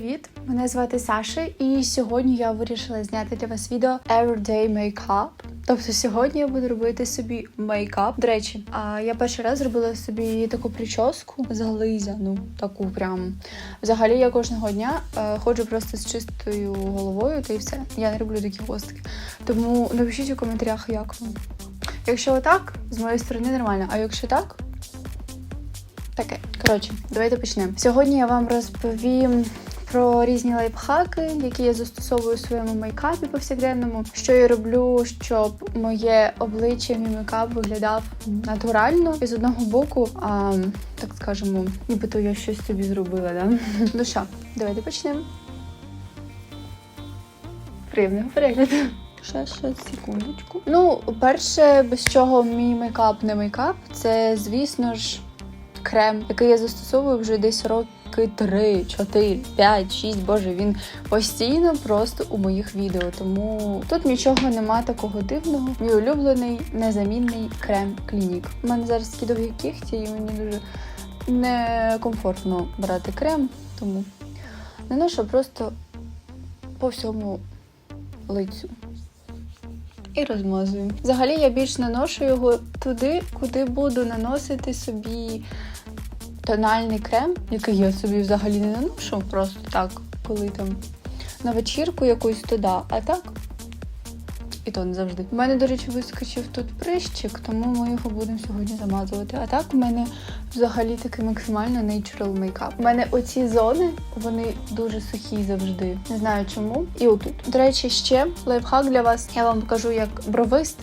привіт! Мене звати Саша, і сьогодні я вирішила зняти для вас відео Everyday Makeup. Тобто сьогодні я буду робити собі мейкап. До речі, а я перший раз зробила собі таку прическу зализану, таку прям. Взагалі я кожного дня е, ходжу просто з чистою головою, та і все. Я не роблю такі хвостики. Тому напишіть у коментарях, як вам. Якщо отак, з моєї сторони нормально, а якщо так, Таке. Коротше, давайте почнемо. Сьогодні я вам розповім про різні лайфхаки, які я застосовую у своєму мейкапі повсякденному. Що я роблю, щоб моє обличчя, мій мейкап виглядав натурально. І з одного боку, а, так скажемо, нібито я щось собі зробила, да? Ну що, давайте почнемо. Приємного перегляду. Ще, ще, секундочку. Ну, перше, без чого мій мейкап не мейкап, це, звісно ж, крем, який я застосовую вже десь роки 3, 4, 5, 6, боже, він постійно просто у моїх відео. Тому тут нічого нема такого дивного. Мій улюблений незамінний крем клінік. У мене зараз такі довгі кігті, і мені дуже некомфортно брати крем, тому наношу просто по всьому лицю. І розмазую. Взагалі я більш наношу його туди, куди буду наносити собі тональний крем, який я собі взагалі не наношу, просто так, коли там на вечірку якусь туди, а так. І то не завжди. У мене, до речі, вискочив тут прищик, тому ми його будемо сьогодні замазувати. А так у мене взагалі такий максимально natural мейкап. У мене оці зони, вони дуже сухі завжди. Не знаю чому. І отут. До речі, ще лайфхак для вас. Я вам покажу як бровист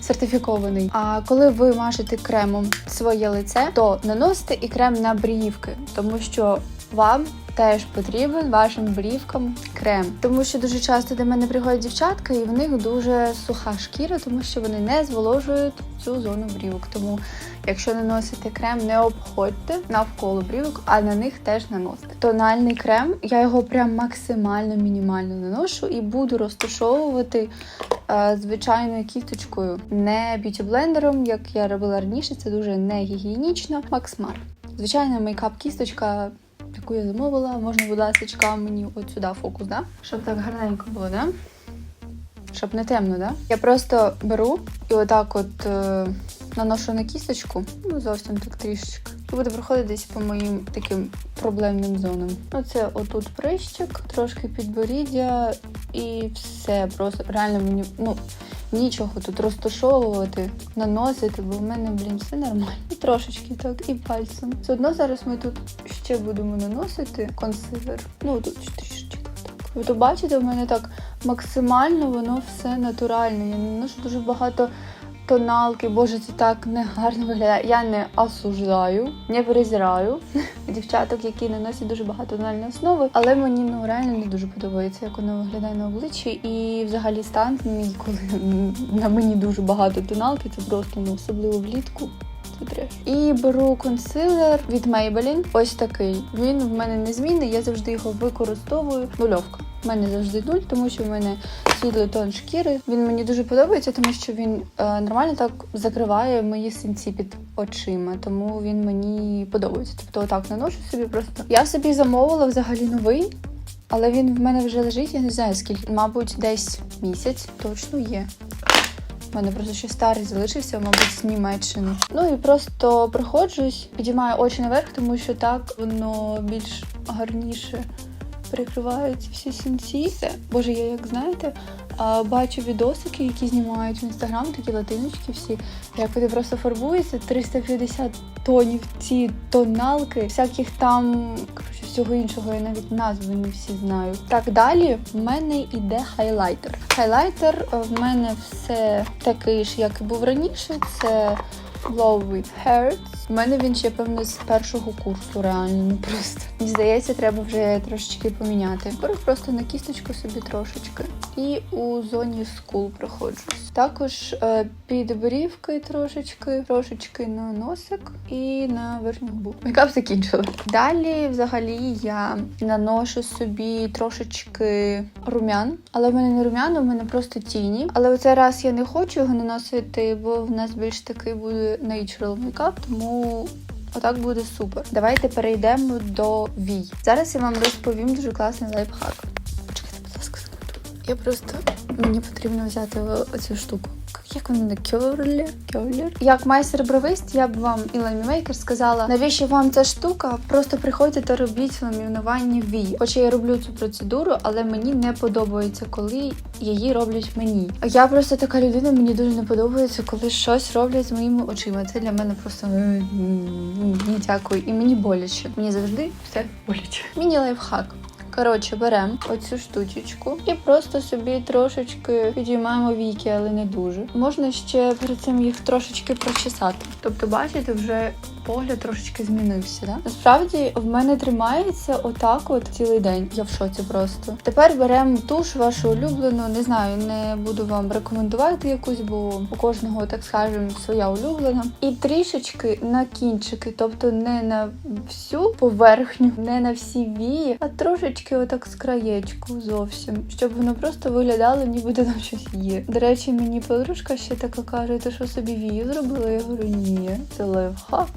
сертифікований. А коли ви мажете кремом своє лице, то наносите і крем на брівки, тому що вам теж потрібен вашим брівкам крем. Тому що дуже часто до мене приходять дівчатка, і в них дуже суха шкіра, тому що вони не зволожують цю зону брівок. Тому, якщо наносите крем, не обходьте навколо брівок, а на них теж наносите. Тональний крем, я його прям максимально мінімально наношу і буду розташовувати е, звичайною кісточкою, не б'юті-блендером, як я робила раніше, це дуже не гігієнічно. Максмар. Звичайна мейкап-кісточка яку я замовила. Можна, будь ласка, мені от сюди фокус, да? Щоб так гарненько було, да? Щоб не темно, да? Я просто беру і отак от е, наношу на кісточку, ну зовсім так трішечки. І буду проходити десь по моїм таким проблемним зонам. Оце отут прищик, трошки підборіддя і все. Просто реально мені, ну. Нічого тут розташовувати, наносити, бо в мене, блін, все нормально. Трошечки так, і пальцем. Все одно зараз ми тут ще будемо наносити консилер. Ну, тут трішечки так. Ви то бачите, в мене так максимально воно все натуральне. Я наношу дуже багато тоналки. Боже, це так негарно виглядає. Я не осуждаю, не презираю дівчаток, які наносять дуже багато тональної основи, але мені ну реально не дуже подобається, як воно виглядає на обличчі. І взагалі стан коли на мені дуже багато тоналки, це просто ну особливо влітку. І беру консилер від Maybelline. Ось такий. Він в мене незмінний, я завжди його використовую. Нульовка. У мене завжди нуль, тому що в мене світлий тон шкіри. Він мені дуже подобається, тому що він е, нормально так закриває мої синці під очима. Тому він мені подобається. Тобто, отак наношу собі просто. Я собі замовила взагалі новий, але він в мене вже лежить. Я не знаю скільки, мабуть, десь місяць точно є. У мене просто ще старий залишився, мабуть, з Німеччини. Ну і просто проходжусь, підіймаю очі наверх, тому що так воно більш гарніше перекриваються всі сінці. Боже, я як знаєте, бачу відосики, які знімають в інстаграм, такі латиночки всі. Як вони просто фарбуються, 350 тонів ці тоналки, всяких там коротше, всього іншого, я навіть назви не всі знаю. Так далі в мене йде хайлайтер. Хайлайтер е, в мене все такий ж, як і був раніше. Це Glow with Hearts. У мене він ще, певно, з першого курсу, реально, ну просто. Мені здається, треба вже трошечки поміняти. Беру просто на кісточку собі трошечки. І у зоні скул проходжусь. Також е, під брівки трошечки, трошечки на носик і на верхню губу. Мейкап закінчила. Далі, взагалі, я наношу собі трошечки румян, але в мене не румяна, в мене просто тіні. Але у цей раз я не хочу його наносити, бо в нас більш такий буде natural мейкап, тому Отак буде супер. Давайте перейдемо до вій. Зараз я вам розповім дуже класний лайфхак. Чекайте, будь ласка, секунду. Я просто мені потрібно взяти оцю штуку. Як вона кьорлер? Кьорлер? Як майстер бровист, я б вам і ламімейкер сказала, навіщо вам ця штука? Просто приходьте та робіть ламінування вій. Хоча я роблю цю процедуру, але мені не подобається, коли її роблять мені. Я просто така людина, мені дуже не подобається, коли щось роблять з моїми очима. Це для мене просто «М, м, ні, дякую. І мені боляче. Мені завжди все боляче. Міні лайфхак. Коротше, беремо оцю штучечку і просто собі трошечки підіймаємо віки, але не дуже. Можна ще перед цим їх трошечки прочесати. Тобто, бачите, вже погляд трошечки змінився. Да? Насправді в мене тримається отак от цілий день. Я в шоці просто. Тепер беремо туш вашу улюблену. Не знаю, не буду вам рекомендувати якусь, бо у кожного, так скажемо, своя улюблена. І трішечки на кінчики, тобто не на всю поверхню, не на всі вії, а трошечки отак з краєчку зовсім, щоб воно просто виглядало, ніби там щось є. До речі, мені подружка ще така каже, ти що собі вії зробила? Я говорю, ні, це лайфхак.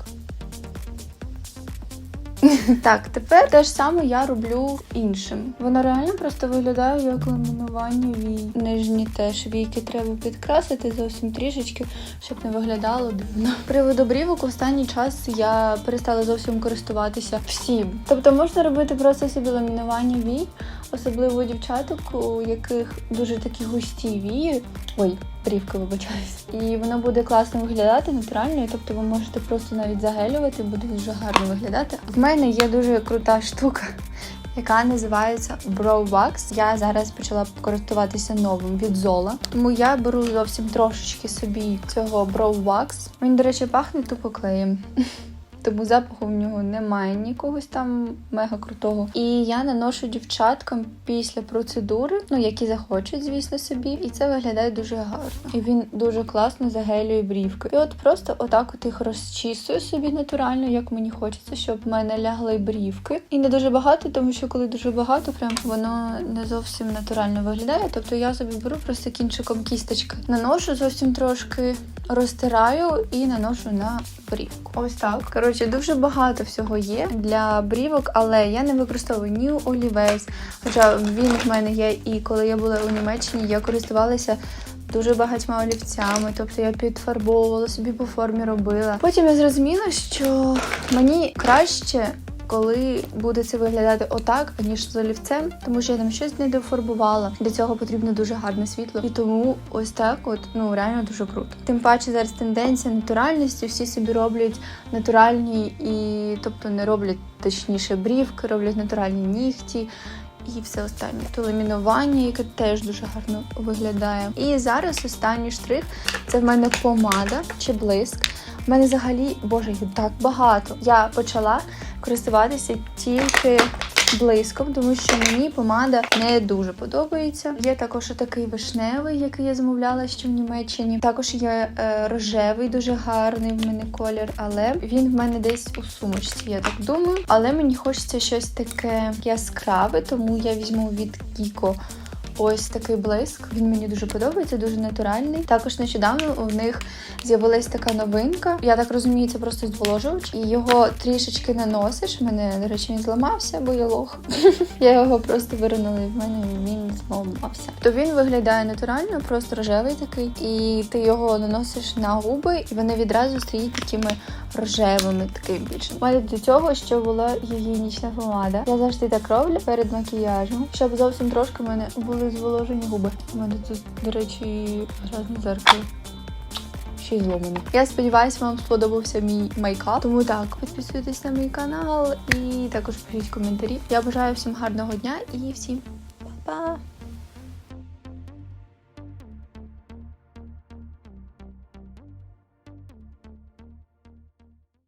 Так, тепер те ж саме я роблю іншим. Воно реально просто виглядає як ламінування вій. Нижні теж війки треба підкрасити зовсім трішечки, щоб не виглядало дивно. Приводу брівок в останній час я перестала зовсім користуватися всім. Тобто можна робити просто собі ламінування вій, особливо у дівчаток, у яких дуже такі густі вії. Ой, брівка, вибачаюсь. І воно буде класно виглядати натуральною, тобто ви можете просто навіть загелювати, буде дуже гарно виглядати. В мене є дуже крута штука. Яка називається Brow Wax. Я зараз почала користуватися новим від Zola. Тому я беру зовсім трошечки собі цього Brow Wax. Він, до речі, пахне тупо клеєм. Тому запаху в нього немає нікогось там мега крутого. І я наношу дівчаткам після процедури, ну які захочуть, звісно, собі. І це виглядає дуже гарно. І він дуже класно загелює брівки. І от просто отак от їх розчісую собі натурально, як мені хочеться, щоб в мене лягли брівки. І не дуже багато, тому що коли дуже багато, прям воно не зовсім натурально виглядає. Тобто я собі беру просто кінчиком кісточки, наношу зовсім трошки, розтираю і наношу на брівку. Ось так. Коротше, дуже багато всього є для брівок, але я не використовую ні олівець. Хоча він в мене є, і коли я була у Німеччині, я користувалася. Дуже багатьма олівцями, тобто я підфарбовувала собі по формі робила. Потім я зрозуміла, що мені краще, коли буде це виглядати отак, аніж з олівцем, тому що я там щось не дофарбувала. Для цього потрібно дуже гарне світло. І тому ось так, от ну реально дуже круто. Тим паче зараз тенденція натуральності, всі собі роблять натуральні і тобто не роблять точніше брівки, роблять натуральні нігті. І все останнє то ламінування, яке теж дуже гарно виглядає. І зараз останній штрих це в мене помада чи блиск. У мене взагалі, боже, їх так багато. Я почала користуватися тільки блиском, тому що мені помада не дуже подобається. Є також такий вишневий, який я замовляла ще в Німеччині. Також є е, рожевий, дуже гарний в мене колір, але він в мене десь у сумочці, я так думаю. Але мені хочеться щось таке яскраве, тому я візьму від Kiko Ось такий блиск. Він мені дуже подобається, дуже натуральний. Також нещодавно у них з'явилась така новинка. Я так розумію, це просто зволожувач. І його трішечки наносиш. У мене, до речі, він зламався, бо я лох. Я його просто виринула і в мене він зламався. То він виглядає натурально, просто рожевий такий. І ти його наносиш на губи, і вони відразу стають такими рожевими, таким більше. У мене до цього ще була гігієнічна помада. Я завжди так роблю перед макіяжем, щоб зовсім трошки в мене були зволожені губи. У мене тут, до речі, грязне зеркало. Ще й зломані. Я сподіваюся, вам сподобався мій мейкап. Тому так, підписуйтесь на мій канал і також пишіть коментарі. Я бажаю всім гарного дня і всім па-па!